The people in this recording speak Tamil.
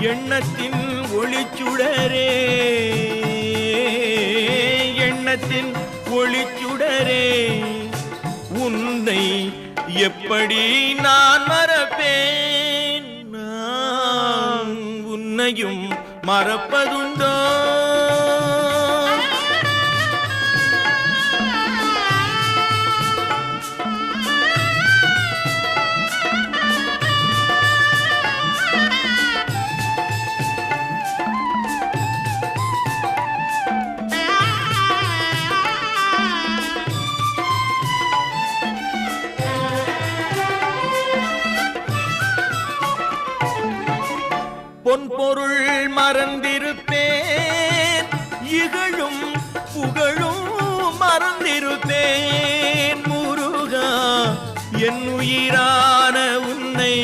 எண்ணத்தின் ஒளிச்சுடரே. எண்ணத்தின் ஒளிச்சுடரே. உன்னை எப்படி நான் மறப்பேன்? நான் உன்னையும் மறப்பதுண்டோ? பொன்பொருள் மறந்திருப்பேன் இகழும் புகழும் மறந்திருப்பேன் முருகா என் உயிரான உன்னை